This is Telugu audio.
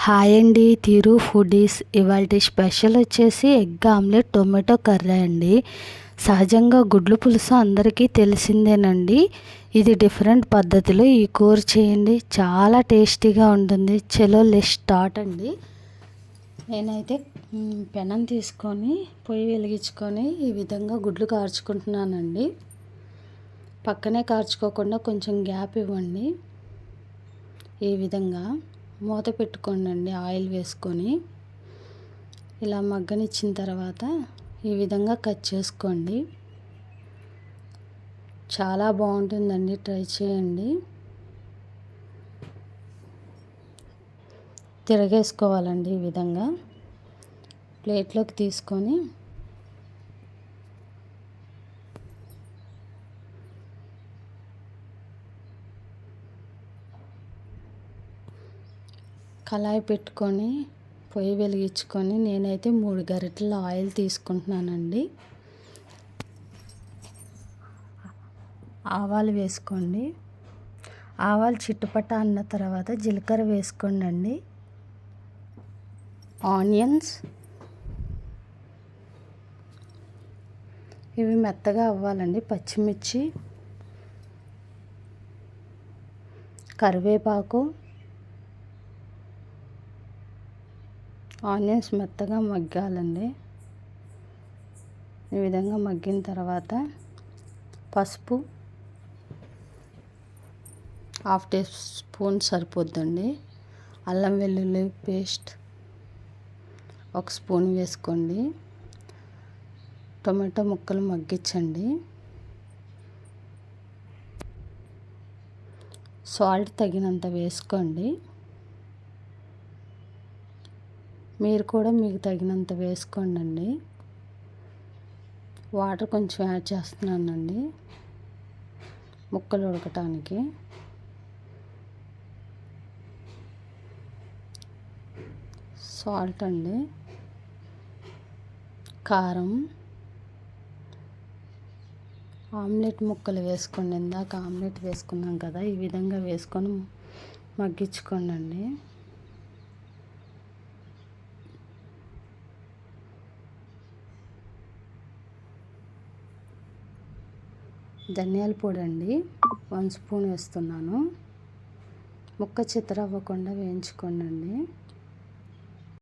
హాయ్ అండి తీరు ఫుడీస్. ఇవాళ స్పెషల్ వచ్చేసి ఎగ్ ఆమ్లెట్ టొమాటో కర్రీ అండి. సహజంగా గుడ్లు పులుసు అందరికీ తెలిసిందేనండి. ఇది డిఫరెంట్ పద్ధతిలో ఈ కూర చేయండి. చాలా టేస్టీగా ఉంటుంది. చలో లెస్ స్టార్ట్ అండి. నేనైతే పెనం తీసుకొని పొయ్యి వెలిగించుకొని ఈ విధంగా గుడ్లు కార్చుకుంటున్నానండి. పక్కనే కార్చుకోకుండా కొంచెం గ్యాప్ ఇవ్వండి. ఈ విధంగా. మూత పెట్టుకోండి ఆయిల్ వేసుకొని. ఇలా మగ్గనిచ్చిన తర్వాత ఈ విధంగా కట్ చేసుకోండి. చాలా బాగుంటుందండి ట్రై చేయండి. తిరగేసుకోవాలండి ఈ విధంగా. ప్లేట్లోకి తీసుకొని కళాయి పెట్టుకొని పొయ్యి వెలిగించుకొని నేనైతే మూడు గరిటెల ఆయిల్ తీసుకుంటున్నానండి. ఆవాలు వేసుకోండి. ఆవాలు చిట్టుపట్ట అన్న తర్వాత జీలకర్ర వేసుకోండి అండి ఆనియన్స్. ఇవి మెత్తగా అవ్వాలండి పచ్చిమిర్చి కరివేపాకు. ఆనియన్స్ మెత్తగా మగ్గాలండి. ఈ విధంగా మగ్గిన తర్వాత పసుపు హాఫ్ టీ స్పూన్ సరిపోద్దండి. అల్లం వెల్లుల్లి పేస్ట్ ఒక స్పూన్ వేసుకోండి. టొమాటో ముక్కలు మగ్గించండి. సాల్ట్ తగినంత వేసుకోండి. మీరు కూడా మీకు తగినంత వేసుకోండి అండి వాటర్ కొంచెం యాడ్ చేస్తున్నానండి. ముక్కలు ఉడకటానికి. సాల్ట్ అండి. కారం. ఆమ్లెట్ ముక్కలు వేసుకోండి. ఇందాక ఆమ్లెట్ వేసుకున్నాం కదా ఈ విధంగా వేసుకొని మగ్గించుకోండి ధనియాల పొడి అండి వన్ స్పూన్ వేస్తున్నాను. ముక్క చిత్ర అవ్వకుండా వేయించుకోండి